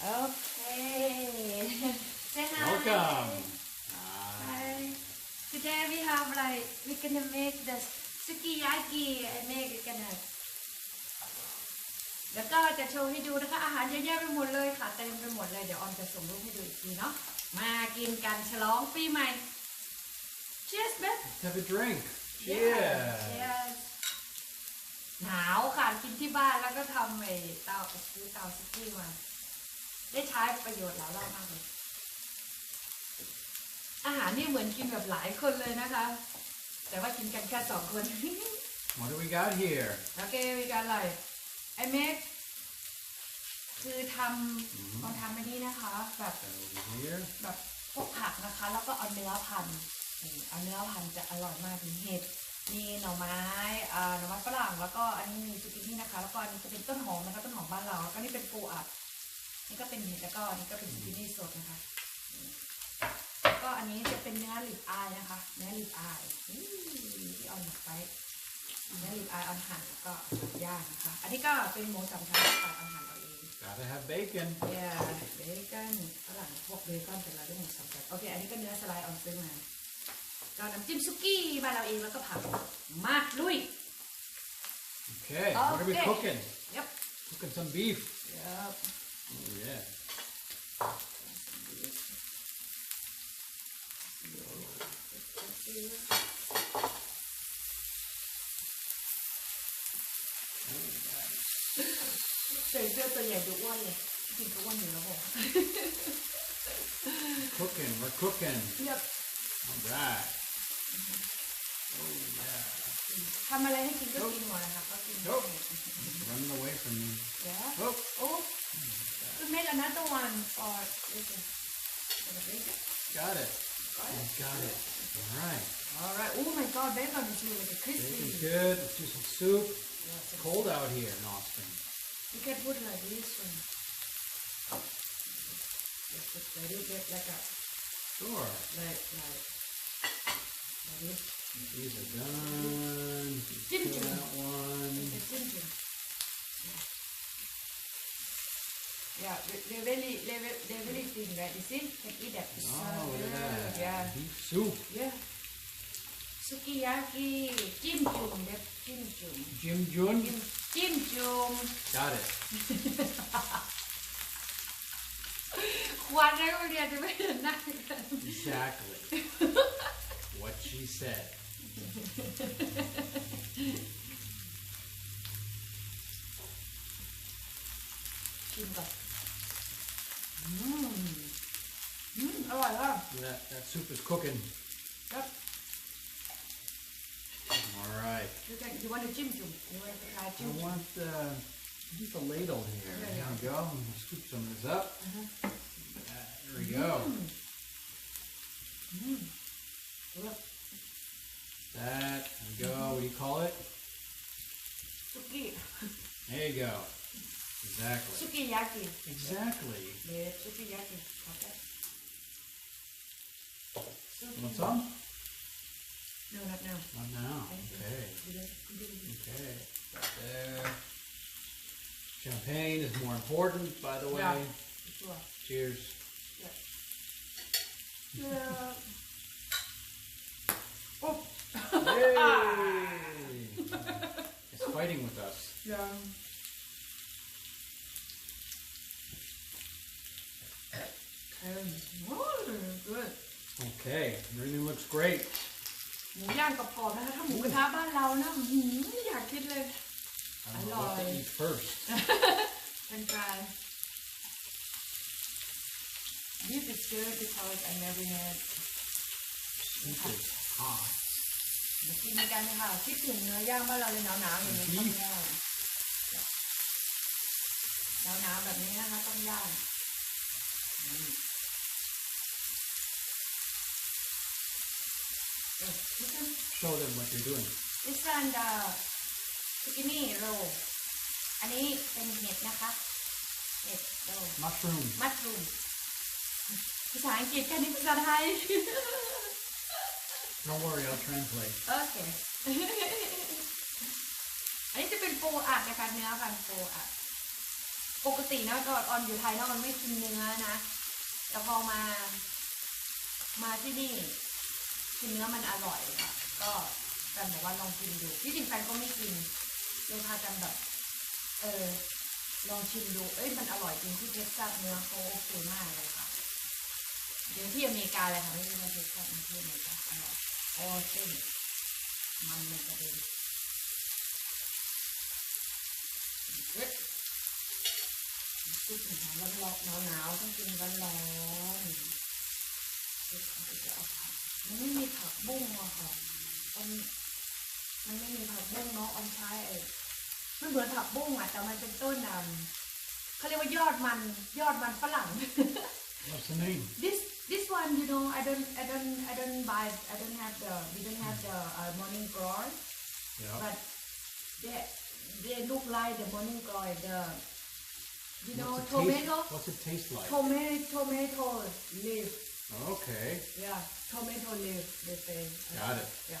Okay. Say hi. Welcome. Hi. Today we have like we're gonna make the sukiyaki. I make it gonna แล้วก็จะโชว์ให้ดูนะคะ อาหารเยอะแยะไปหมดเลยค่ะเต็มไปหมดเลย เดี๋ยวออมจะส่งรูปให้ดูอีกทีเนาะมากินกันฉลองปีใหม่ Cheers Beth Let's have a drink. Yes. Cheers. Yes. หนาวค่ะกินที่บ้านแล้วก็ทำไอ้เตาซื้อเตาซุกี้มา ได้ใช้ประโยชน์หลายรอบมากเลยอาหารนี่เหมือนกินแบบหลายคนเลยนะคะ แต่ว่ากินกันแค่สองคน What do we got here? โอเคมีการอะไรไอเมกคือทำลองทำอันนี้นะคะ แบบ Over here. แบบพวกผักนะคะ แล้วก็เอาเนื้อพันธุ์นี่เอาเนื้อพันธุ์จะอร่อยมากมีเห็ดมีหน่อไม้อ่าหน่อไม้ฝรั่งแล้วก็อันนี้มีซุกินี่นะคะ แล้วก็อันนี้จะเป็นต้นหอมนะคะต้นหอมบ้านเราแล้วก็นี่เป็นปูอัด นี่ก็เป็นเห็ดแล้วก็อันนี้ก็เป็นซุกินี่สดนะคะแล้วก็อันนี้จะเป็นเนื้อลิบอายนะคะ เนื้อลิบอายนี่ที่เอาหมักไปเนื้อลิบอายเอาหั่นแล้วก็เอามาย่างนะคะ อันนี้ก็เป็นหมูสามชั้นตัดเอาหั่นเอาเอง Gotta have bacon. เย่เบคอนฝรั่งพวกเบคอนเป็นเราได้หมดสองแบบโอเค อันนี้ก็เนื้อสไลด์ออนซื้อมาก็น้ำจิ้มซุกี้บ้านเราเองแล้วก็ผักมากลุย Okay. What are we Okay. cooking? ยับ Cooking some beef. ยับ Oh yeah. ใส่เสื้อตัวใหญ่ดูอ้วนเลยจริงก็อ้วนอยู่แล้วบอก Cooking. We're cooking. ยับ All right. Oh yeah. ทำอะไรให้กินก็กินหมดนะคะก็กินหมด It's running away from me. เดี๋ยว Oh. โอ้ we made another one for listen for the bacon Got it. Got You it? got it. All right. alright oh my god bacon is really crispy Bacon's good. Let's do some soup. Yeah, It's cold out here in Austin. You can put like this one. Just put like this, get like a Sure. like like like this. These are done. Jim. that one. Like ginger. Yeah. Yeah, they really, they, they really thin, right? You see, can eat that. Oh, wow, yeah. yeah. Beef soup. Yeah. Sukiyaki, jimjum, that jimjum. Jimjum? Jimjum. Got it. Whatever they are doing, not Exactly. what she said. Jimba. all right, huh? Yeah, that soup is cooking. Yep. All right. You want a jim jim? You want the uh, jim I want the, uh, just ladle here. There, there we go. I'm going to scoop some of this up. Uh -huh. There we go. Mm. mm. Look. That, there we go. What do you call it? Suki. There you go. Exactly. Sukiyaki. Exactly. Yeah, sukiyaki. Okay. What's up? No, not now. Not now. Okay. Okay. Right there. Champagne is more important, by the way. Yeah. Cheers. Yeah. oh. Yay! it's fighting with us. Yeah. good. Okay, everything looks great. หมูย่างกรอบๆนะคะถ้าหมูกระทะบ้านเรานะอื้อหืออยากคิดเลย I don't know what to Alright. eat first. เป็นกลาร This is good because I never had Soup is hot. มากินกันค่ะคิดถึงเนื้อย่างบ้านเราเลยหนาวๆอย่างนี้ต้องย่างหนาวๆแบบนี้นะคะต้องย่าง Show them what you're doing. This one the zucchini roll อันนี้เป็นเห็ดนะคะ เห็ดโร Mushroom. มัชรูมภาษาอังกฤษกันนี่ภาษาไทย Don't worry, I'll translate. โอเค อันนี้จะเป็นปูอัดนะคะเนื้อพันปูอัด ปกตินะตอนออนอยู่ไทยเนาะมันไม่กินเนื้อนะ แต่พอมา มาที่นี่ กินเนื้อมันอร่อยค่ะ ก็กันบอกว่าลองกินดูที่จริงแฟนก็ไม่กินเลยพากันแบบ เออลองชิมดู เอ้ยมันอร่อยจริงที่เท็กซัสเนื้อเขาโอเคมากเลยค่ะเดี๋ยวที่อเมริกาเลยค่ะไม่ใช่ว่าเท็กซัสที่อเมริกาอร่อยโอ้เส้นมันมันกระเด็นเอ๊ะพูดถึงร้อนร้อนหนาวหนาวต้องกินร้อนร้อน ๆเอ๊ะเอาไปเอาผักมันไม่มีผักบุ้งอะค่ะมันมันไม่มีผักบุ้งเนาะออนใช้ไอ้มันเหมือนผักบุ้งอะแต่มันเป็นต้นอะเขาเรียกว่ายอดมันยอดมันฝรั่ง What's the name? this this one you know I don't I don't I don't buy I don't have the we don't have the uh, morning glory Yeah. but they they look like the morning glory the you know What's it tomato Taste, what's it taste like? tomato tomato leaf Okay. Yeah, tomato leaf, they say. Got it. Yeah.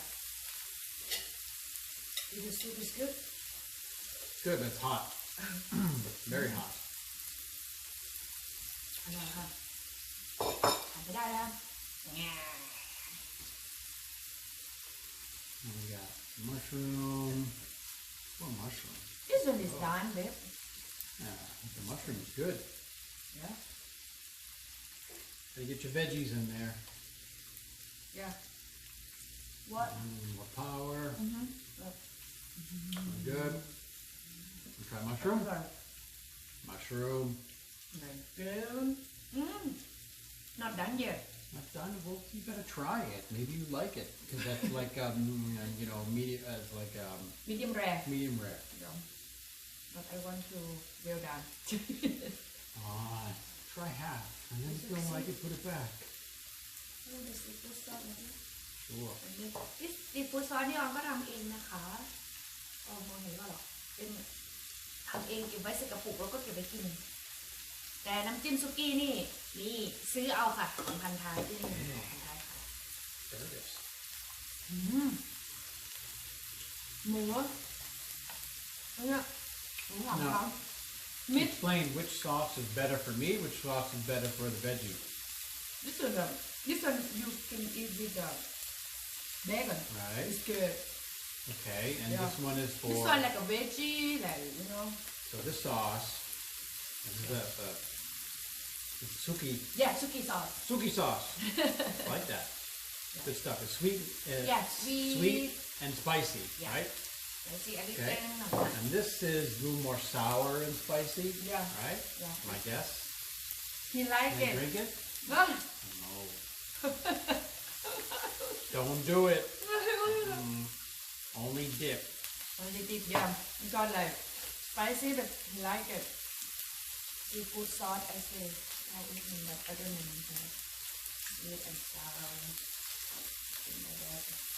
Is the soup is good? Good, it's hot. Very hot. we got mushroom. What mushroom? This one is oh. done, babe. Yeah, the mushroom is good. Yeah. Gotta get your veggies in there. yeah what Mm, more power. mm-hmm. Good. Try mushroom. Mushroom. Mushroom. Mushroom. Mm. Not done yet. Not done. Well, you gotta try it. Maybe you like it because that's like um, you know, medium. Uh, like um, Medium rare. medium rare. Yeah. But I want to well done. Ah, try half, and then if you don't like it, put it back. Oh, the seafood sauce นะพี่ Sure. อันนี้นี่ซีฟู้ดซอสนี่ออนก็ทำเองนะคะโอ้โหเห็นว่าหรอเป็นทำเองเก็บไว้ใส่กระปุกแล้วก็เก็บไว้กิน แต่น้ำจิ้มซุกี้นี่ นี่ซื้อเอาค่ะของพันท้ายที่นี่ของพันท้ายค่ะ There it is. อืมหมูเนี่ยหมูสามครั้งมิ ด Explain which sauce is better for me, which sauce is better for the veggie. this one this one you can eat with the bacon Right. it's good Okay, and Yeah. this one is for. this one like a veggie like you know So this sauce. This is the, the, the suki yeah suki sauce suki sauce. I like that. Good stuff. It's sweet. Uh, Yeah, sweet. Sweet and spicy, Yeah. right? Okay. And this is a little more sour and spicy. Yeah. Right? Yeah. My guess. He like Can it. drink it? No. no. Don't do it. mm. Only dip. Only dip, yeah. You got like spicy, but he like it. We put salt as a. I don't and sour. Like that.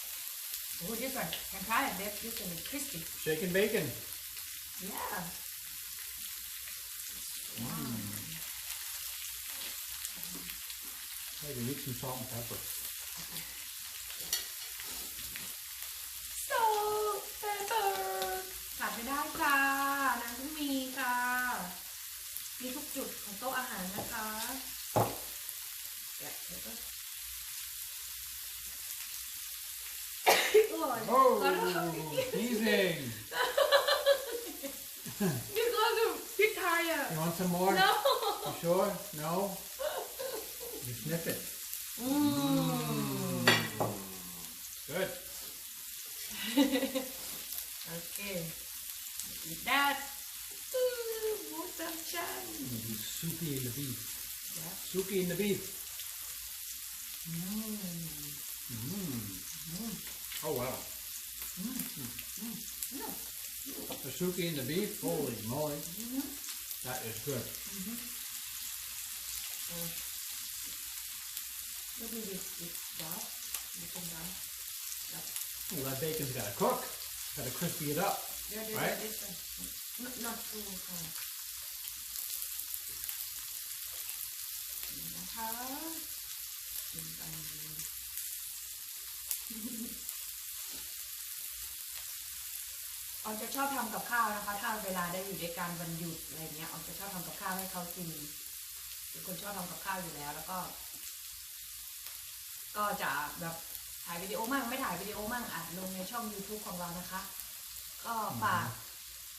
Oh this one can try it this this one is crispy Shake and bacon. yeah Hey, we need some salt and pepper. so pepper ขาดไม่ได้ค่ะน้ำต้องมีค่ะ มีทุกจุดของโต๊ะอาหารนะคะ Oh, teasing. Just go to pig tired. You want some more? No. You sure? No? You sniff it. Mm. Good. okay. Eat that. Mm, Mutterchan. Soupy in the beef. Yeah. Soupy in the beef. Mm. Oh, wow. Mm -hmm. Mm. The suki and the beef, holy moly. That is good. Maybe bacon. Well, that bacon's got to cook. Got to crispy it up, yeah, right? Not too ออนจะชอบทำกับข้าวนะคะ ถ้าเวลาได้อยู่ด้วยกันวันหยุดอะไรเงี้ยออนจะชอบทำกับข้าวให้เขากินเป็นคนชอบทำกับข้าวอยู่แล้ว แล้วก็ ก็จะแบบถ่ายวิดีโอมั่งไม่ถ่ายวิดีโอมั่งอัดลงในช่อง YouTube ของเรานะคะ ก็ฝาก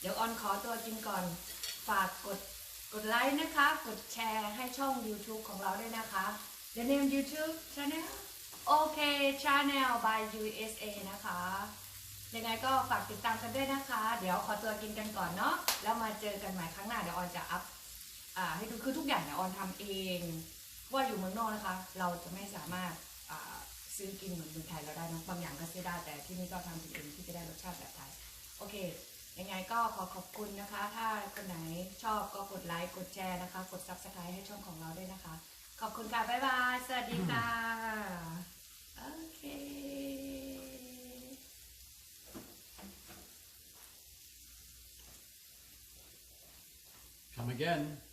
เดี๋ยวออนขอตัวกินก่อน ฝากกดกดไลค์นะคะ กดแชร์ให้ช่อง YouTube ของเราด้วยนะคะ The name YouTube channel โอเค Channel by USA นะคะ ยังไงก็ฝากติดตามกันด้วยนะคะ เดี๋ยวขอตัวกินกันก่อนเนาะแล้วมาเจอกันใหม่ครั้งหน้าเดี๋ยวออนจะอัพอให้ดูคือทุกอย่างเนี่ยออนทำเอง ว่าอยู่เมืองนอกนะคะ เราจะไม่สามารถซื้อกินเหมือนเมืองไทยเราได้นะบางอย่างก็ซื้อได้แต่ที่นี่ก็ทำกินเองที่จะได้รสชาติแบบไทยโอเคยังไงก็ขอขอบคุณนะคะ ถ้าคนไหนชอบก็กดไลค์กดแชร์นะคะ กด subscribe ให้ช่องของเราด้วยนะคะ ขอบคุณค่ะ บ๊ายบาย สวัสดีค่ะ โอเค Come again.